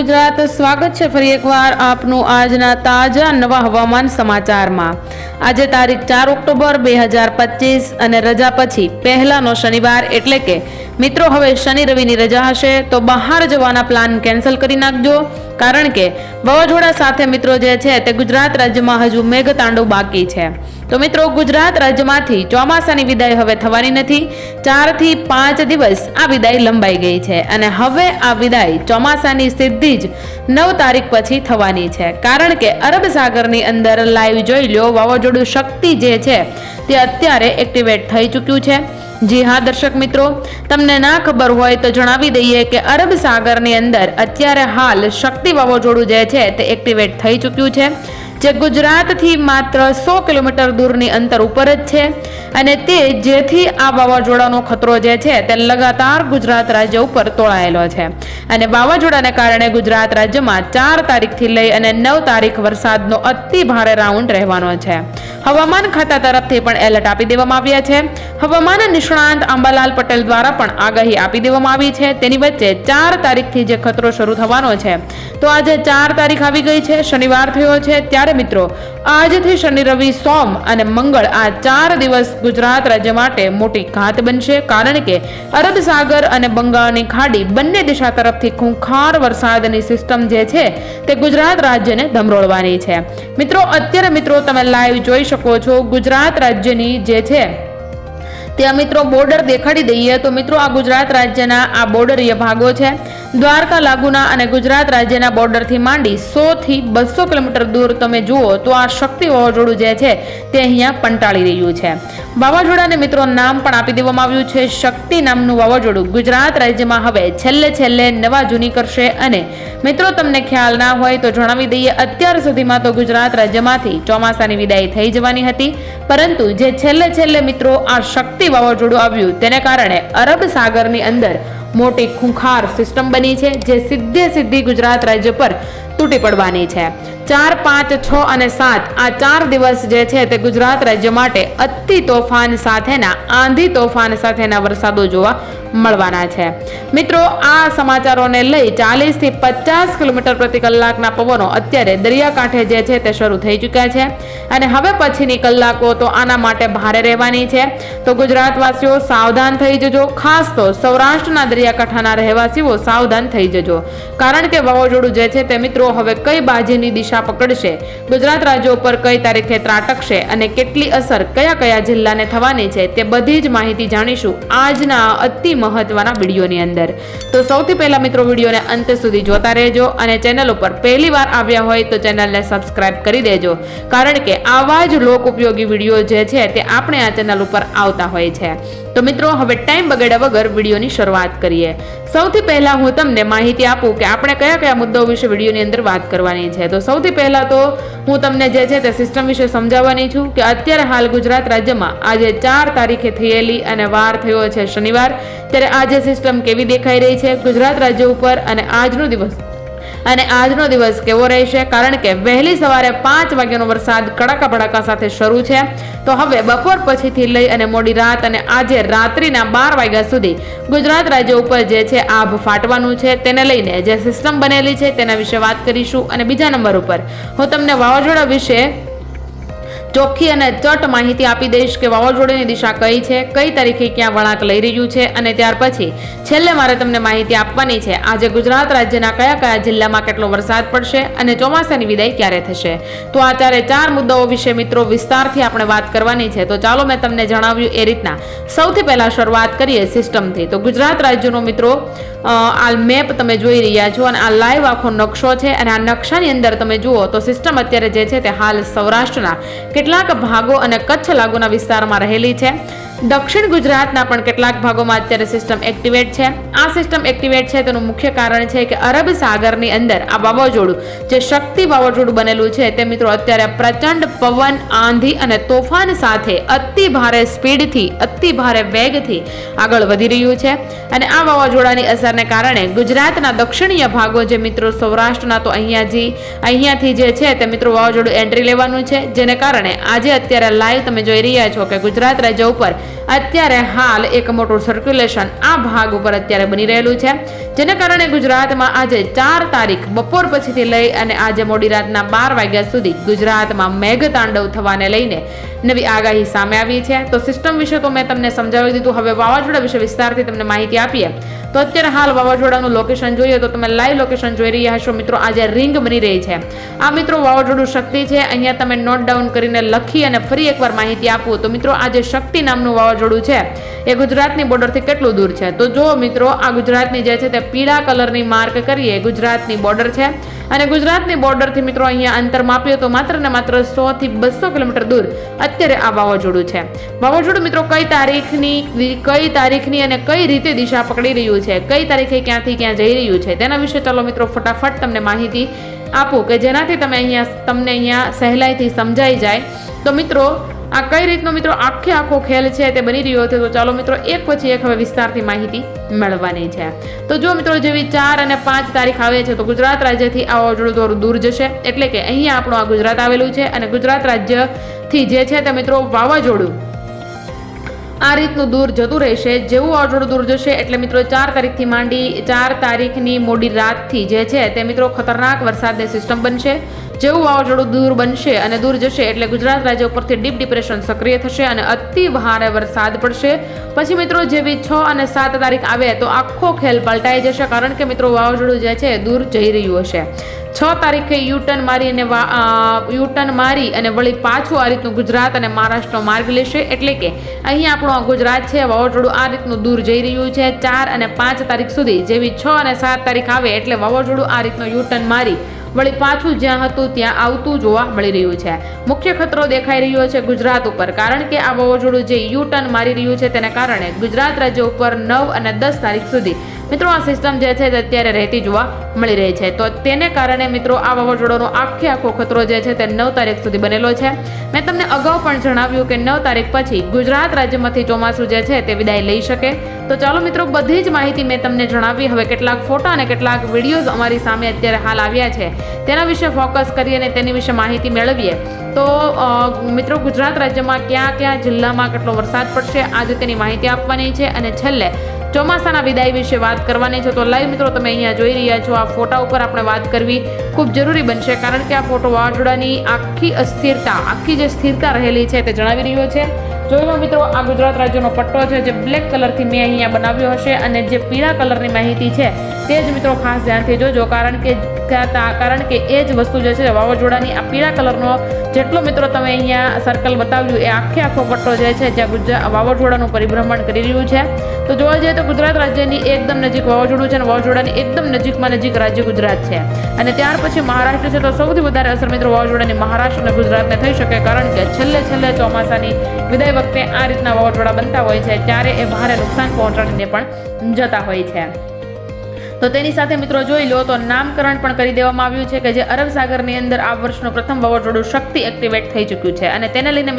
ગુજરાત, સ્વાગત છે ફરી એકવાર આપનું આજના તાજા નવા હવામાન સમાચારમાં. આજે તારીખ ચાર ઓક્ટોબર બે હજાર પચીસ અને રજા પછી પહેલાનો શનિવાર એટલે કે મિત્રો, હવે શનિ રવિની રજા હશે, તો બહાર જવાના પ્લાન કેન્સલ કરી નાખજો. કારણ કે વાવાઝોડા સાથે મિત્રો જે છે તે ગુજરાત રાજ્યમાં હજુ મેઘતાંડવ બાકી છે. તો મિત્રો, ગુજરાત રાજ્યમાંથી ચોમાસાની વિદાય હવે થવાની નથી. ચારથી પાંચ દિવસ આ વિદાય લંબાઈ ગઈ છે અને હવે આ વિદાય ચોમાસાની સીધી જ નવ તારીખ પછી થવાની છે. કારણ કે અરબ સાગરની અંદર લાઈવ જોઈ લો, વાવાઝોડું શક્તિ જે છે તે અત્યારે એક્ટિવેટ થઈ ચૂક્યું છે. જી હા, દર્શક મિત્રો, તમને ના ખબર હોય તો જણાવી દઈએ કે અરબ સાગરની અંદર અત્યારે હાલ શક્તિ વાવાઝોડું જે છે તે એક્ટિવેટ થઈ ચૂક્યું છે, જે ગુજરાતથી માત્ર સો કિલોમીટર દૂરની અંતર ઉપર જ છે અને તે જેથી આ વાવાઝોડાનો ખતરો જે છે તે લગાતાર ગુજરાત રાજ્ય ઉપર તોળાયેલો છે. અને વાવાઝોડાને કારણે ગુજરાત રાજ્યમાં ચાર તારીખથી લઈ અને નવ તારીખ વરસાદનો અતિ ભારે રાઉન્ડ રહેવાનો છે. હવામાન ખાતા તરફથી પણ એલર્ટ આપી દેવામાં આવ્યા છે. હવામાન નિષ્ણાંત અંબાલાલ પટેલ દ્વારા પણ આગાહી આપી દેવામાં આવી છે. તેની વચ્ચે ચાર તારીખથી જે ખતરો શરૂ થવાનો છે. તો આજે ચાર તારીખ આવી ગઈ છે. શનિવાર થયો છે. ત્યારે મિત્રો આજથી શનિ રવિ, સોમ અને મંગળ આ ચાર દિવસ ગુજરાત રાજ્ય માટે મોટી ઘાત બનશે, કારણ કે અરબ સાગર અને બંગાળની ખાડી બંને દિશા તરફથી ખૂંખાર વરસાદની સિસ્ટમ જે છે તે ગુજરાત રાજ્યને ધમરોળવાની છે. મિત્રો, અત્યારે મિત્રો તમે લાઈવ જોઈ શકો છો, ગુજરાત રાજ્યની જે છે ત્યાં મિત્રો બોર્ડર દેખાડી દઈએ તો મિત્રો આ ગુજરાત રાજ્યના આ બોર્ડરીય ભાગો છે. દ્વારકા લાગુના અને ગુજરાત રાજ્યના બોર્ડરથી માંડી સોથી બસો કિલોમીટર દૂર તમે જુઓ તો આ શક્તિ વાવાઝોડું જે છે તે અહીંયા પંટાળી રહ્યું છે. વાવાઝોડાને મિત્રો નામ પણ આપી દેવામાં આવ્યું છે. શક્તિ નામનું વાવાઝોડું ગુજરાત રાજ્યમાં હવે છેલ્લે છેલ્લે નવા જૂની કરશે અને મિત્રો તમને ખ્યાલ ના હોય તો જણાવી દઈએ અત્યાર સુધીમાં તો ગુજરાત રાજ્યમાંથી ચોમાસાની વિદાય થઈ જવાની હતી. પરંતુ જે છેલ્લે છેલ્લે મિત્રો આ શક્તિ વાવાઝોડું આવ્યું. તેને કારણે અરબ સાગરની અંદર મોટી ખૂંખાર સિસ્ટમ બની છે, જે સીધે સીધી ગુજરાત રાજ્ય પર તૂટી પડવાની છે. ચાર, પાંચ, છ અને સાત આ ચાર દિવસ જે છે તે ગુજરાત રાજ્ય માટે અતિ તોફાન સાથેના, આંધી તોફાન સાથેના વરસાદો જોવા મળવાના છે. મિત્રો, આ સમાચારોને લઈ ચાલીસથી પચાસ કિલોમીટર પ્રતિ કલાકના પવનો અત્યારે દરિયાકાંઠે જે છે તે શરૂ થઈ ચૂક્યા છે. અને હવે પછીની કલાકો તો આના માટે ભારે રહેવાની છે. તો ગુજરાતવાસીઓ સાવધાન થઈ જજો. ખાસ તો સૌરાષ્ટ્રના દરિયાકાંઠાના રહેવાસીઓ સાવધાન થઈ જજો. કારણ કે વાવાઝોડું જે છે તે મિત્રો હવે કઈ બાજુની દિશા પકડશે? ગુજરાત રાજ્યો ઉપર કઈ તારીખે ત્રાટકશે અને કેટલી અસર કયા કયા જિલ્લાને થવાની છે તે બધી જ માહિતી જાણીશું આજના અતિ મહત્વના વિડીયોની અંદર. તો સૌથી પહેલા મિત્રો વિડીયોને અંત સુધી જોતા રહેજો અને ચેનલ ઉપર પહેલી વાર આવ્યા હોય તો ચેનલને સબસ્ક્રાઇબ કરી દેજો. કારણ કે આવા જ લોક ઉપયોગી વીડિયો જે છે તે આપણે આ ચેનલ ઉપર આવતા હોય છે. તો મિત્રો, હવે ટાઈમ બગાડ્યા વગર વિડીયોની શરૂઆત કરીએ. સૌથી પહેલાં હું તમને માહિતી આપું કે આપણે કયા કયા મુદ્દાઓ વિશે વિડીયોની અંદર વાત કરવાની છે. તો સૌથી પહેલાં તો હું તમને જે છે તે સિસ્ટમ વિશે સમજાવવાની છું કે અત્યારે હાલ ગુજરાત રાજ્યમાં આજે ચાર તારીખે થયેલી અને વાર થયો છે શનિવાર. ત્યારે આજે સિસ્ટમ કેવી દેખાઈ રહી છે ગુજરાત રાજ્ય ઉપર અને આજનો દિવસ અને આજનો દિવસ કેવો રહેશે? કારણ કે વહેલી સવારે પાંચ વાગ્યાનો વરસાદ કડાકા ભડાકા સાથે શરૂ છે. તો હવે બપોર પછીથી લઈ અને મોડી રાત અને આજે રાત્રિના બાર વાગ્યા સુધી ગુજરાત રાજ્ય ઉપર જે છે આભ ફાટવાનું છે તેને લઈને જે સિસ્ટમ બનેલી છે તેના વિશે વાત કરીશું. અને બીજા નંબર ઉપર હું તમને વાવાઝોડા વિશે ચોખ્ખી અને ચટ માહિતી આપી દઈશ કે વાવાઝોડાની દિશા કઈ છે, કઈ તારીખે ક્યાં વળાંક લઈ રહ્યું છે અને ત્યાર પછી છેલ્લે મારે તમને માહિતી આપવાની છે, આજે ગુજરાત રાજ્યના કયા કયા જિલ્લામાં કેટલો વરસાદ પડશે અને ચોમાસાની વિદાય ક્યારે થશે? તો આ ચારે ચાર મુદ્દાઓ વિશે મિત્રો વિસ્તારથી આપણે વાત કરવાની છે, તો ચાલો મેં તમને જણાવ્યું એ રીતના. સૌથી પહેલાં શરૂઆત કરીએ સિસ્ટમથી તો ગુજરાત રાજ્યનો મિત્રો આ મેપ તમે જોઈ રહ્યા છો અને આ લાઈવ આખો નકશો છે અને આ નકશાની અંદર તમે જુઓ તો સિસ્ટમ અત્યારે જે છે તે હાલ સૌરાષ્ટ્રના કેટલાક ભાગો અને કચ્છ લાગુના વિસ્તારમાં રહેલી છે. દક્ષિણ ગુજરાતના પણ કેટલાક ભાગોમાં અત્યારે સિસ્ટમ એક્ટિવેટ છે. આ સિસ્ટમ એક્ટિવેટ છે તેનું મુખ્ય કારણ છે કે અરબ સાગરની અંદર આ વાવાઝોડું, જે શક્તિ વાવાઝોડું બનેલું છે તે મિત્રો અત્યારે પ્રચંડ પવન, આંધી અને તોફાન સાથે અતિ ભારે સ્પીડથી, અતિ ભારે વેગથી આગળ વધી રહ્યું છે. અને આ વાવાઝોડાની અસરને કારણે ગુજરાતના દક્ષિણીય ભાગો જે મિત્રો સૌરાષ્ટ્રના તો અહીંયાથી અહીંયાથી જે છે તે મિત્રો વાવાઝોડું એન્ટ્રી લેવાનું છે. જેને કારણે આજે અત્યારે લાઈવ તમે જોઈ રહ્યા છો કે ગુજરાત રાજ્ય ઉપર અત્યારે હાલ એક મોટું સર્ક્યુલેશન આ ભાગ ઉપર અત્યારે બની રહેલું છે. જેને કારણે ગુજરાતમાં આજે ચાર તારીખ બપોર પછીથી લઈ અને આજે મોડી રાતના બાર વાગ્યા સુધી ગુજરાતમાં મેઘ તાંડવ થવાને લઈને નવી આગાહી સામે આવી છે. તો સિસ્ટમ વિશે તો મેં તમને સમજાવી દીધું. હવે વાવાઝોડા વિશે વિસ્તારથી તમને માહિતી આપીએ. તો અત્યારે હાલ વાવાઝોડાનું લોકેશન જોઈએ તો તમે લાઈવ લોકેશન જોઈ રહ્યા હશો. મિત્રો, આજે રિંગ બની રહી છે. આ મિત્રો વાવાઝોડું શક્તિ છે. અહીંયા તમે નોટ ડાઉન કરીને લખી અને ફરી એકવાર માહિતી આપો. તો મિત્રો, આજે શક્તિ નામનું વાવાઝોડું છે. એ ગુજરાતની બોર્ડરથી કેટલું દૂર છે? તો જો મિત્રો, આ ગુજરાતની જે છે તે પીળા કલરની માર્ક કરીએ. ગુજરાતની બોર્ડર છે. અને ગુજરાતની બોર્ડરથી મિત્રો અહીંયા અંતર માપ્યો તો માત્ર ને માત્ર સો થી બસો કિલોમીટર દૂર અત્યારે આ વાવાઝોડું છે. વાવાઝોડું મિત્રો કઈ તારીખની કઈ તારીખની અને કઈ રીતે દિશા પકડી રહ્યું છે, કઈ તારીખે ક્યાંથી ક્યાં જઈ રહ્યું છે, તેના વિશે ચાલો મિત્રો ફટાફટ તમને માહિતી આપું કે જેનાથી તમે અહીંયા તમને અહીંયા સહેલાઈથી સમજાઈ જાય. તો મિત્રો, આ કઈ રીતનો મિત્રો આખે આખો ખેલ છે તે બની રહ્યો છે, તો ચાલો મિત્રો એક પછી એક હવે વિસ્તારથી માહિતી મેળવવાની છે. તો જો મિત્રો જેવી ચાર અને પાંચ તારીખ આવે છે, તો ગુજરાત રાજ્યથી આ વાવાઝોડું થોડું દૂર જશે. એટલે કે અહીંયા આપણું આ ગુજરાત આવેલું છે અને ગુજરાત રાજ્યથી જે છે તે મિત્રો વાવાઝોડું આ રીતનું દૂર જતું રહેશે. જેવું વાવાઝોડું દૂર જશે એટલે મિત્રો ચાર તારીખથી માંડી ચાર તારીખની મોડી રાતથી જે છે તે મિત્રો ખતરનાક વરસાદની સિસ્ટમ બનશે. જેવું વાવાઝોડું દૂર બનશે અને દૂર જશે એટલે ગુજરાત રાજ્ય ઉપરથી ડીપ ડિપ્રેશન સક્રિય થશે અને અતિ ભારે વરસાદ પડશે. પછી મિત્રો જેવી છ અને સાત તારીખ આવે તો આખો ખેલ પલટાઈ જશે કારણ કે મિત્રો વાવાઝોડું જે છે દૂર જઈ રહ્યું હશે. છ તારીખે યુટર્ન મારી અને યુટર્ન મારી અને વળી પાછું આ રીતનું ગુજરાત અને મહારાષ્ટ્રનો માર્ગ લેશે. એટલે કે અહીં આપણું આ ગુજરાત છે વાવાઝોડું આ રીતનું દૂર જઈ રહ્યું છે. ચાર અને પાંચ તારીખ સુધી જેવી છ અને સાત તારીખ આવે એટલે વાવાઝોડું આ રીતનું યુટર્ન મારી વળી પાછું જ્યાં હતું ત્યાં આવતું જોવા મળી રહ્યું છે. મુખ્ય ખતરો દેખાઈ રહ્યો છે ગુજરાત ઉપર. કારણ કે આ વાવાઝોડું જે યુ ટર્ન મારી રહ્યું છે, તેને કારણે ગુજરાત રાજ્ય ઉપર નવ અને દસ તારીખ સુધી મિત્રો, આ સિસ્ટમ જે છે તે અત્યારે રહેતી જોવા મળી રહી છે. તો તેને કારણે મિત્રો, આ વાવાઝોડાનો આખે આખો ખતરો જે છે તે નવ તારીખ સુધી બનેલો છે. મેં તમને અગાઉ પણ જણાવ્યું કે નવ તારીખ પછી ગુજરાત રાજ્યમાંથી ચોમાસું જે છે તે વિદાય લઈ શકે. તો ચાલો મિત્રો, બધી જ માહિતી મેં તમને જણાવી. હવે કેટલાક ફોટા અને કેટલાક વિડીયોઝ અમારી સામે અત્યારે હાલ આવ્યા છે. તેના વિશે ફોકસ કરીએ અને તેની વિશે માહિતી મેળવીએ. તો મિત્રો, ગુજરાત રાજ્યમાં ક્યાં ક્યાં જિલ્લામાં કેટલો વરસાદ પડશે આજે તેની માહિતી આપવાની છે. અને છેલ્લે ચોમાસાના વિદાય વિશે વાત કરવાની છે. તો લાઈવ મિત્રો, તમે અહીંયા જોઈ રહ્યા છો, આ ફોટા ઉપર આપણે વાત કરવી ખૂબ જરૂરી બનશે, કારણ કે આ ફોટો વાવાઝોડાની આખી અસ્થિરતા, આખી જે સ્થિરતા રહેલી છે તે જણાવી રહ્યો છે. લો મિત્રો, આ ગુજરાત રાજ્યનો પટ્ટો છે જે બ્લેક કલરથી મેં અહીંયા બનાવ્યો હશે અને જે પીળા કલરની માહિતી છે તે જ મિત્રો ખાસ ધ્યાનથી જોજો, કારણ કે કારણ કે એ જ વસ્તુ જે છે વાવાઝોડાની આ પીળા કલરનો જેટલો મિત્રો તમે અહીંયા સર્કલ બતાવ્યું, એ આખે આખો પટ્ટો જે છે જ્યાં ગુજરાત વાવાઝોડાનું પરિભ્રમણ કરી રહ્યું છે. તો જોવા જઈએ તો ગુજરાત રાજ્યની એકદમ નજીક વાવાઝોડું છે અને વાવાઝોડાની એકદમ નજીકમાં નજીક રાજ્ય ગુજરાત છે. અને ત્યાર પછી મહારાષ્ટ્ર છે તો સૌથી વધારે અસર મિત્રો વાવાઝોડાની મહારાષ્ટ્ર અને ગુજરાતને થઈ શકે, કારણ કે છેલ્લે છેલ્લે ચોમાસાની વિદાય વખતે આ રીતના વાવાઝોડા બનતા હોય છે, ત્યારે એ ભારે નુકસાન પહોંચાડીને પણ જતા હોય છે. તો તેની સાથે મિત્રો જોઈ લો, તો નામકરણ પણ કરી દેવામાં આવ્યું છે કે જે અરબ સાગરની અંદર આ વર્ષનું પ્રથમ વાવાઝોડું શક્તિ એક્ટિવેટ થઈ ચૂક્યું છે. અને તેને લઈને મિત્રો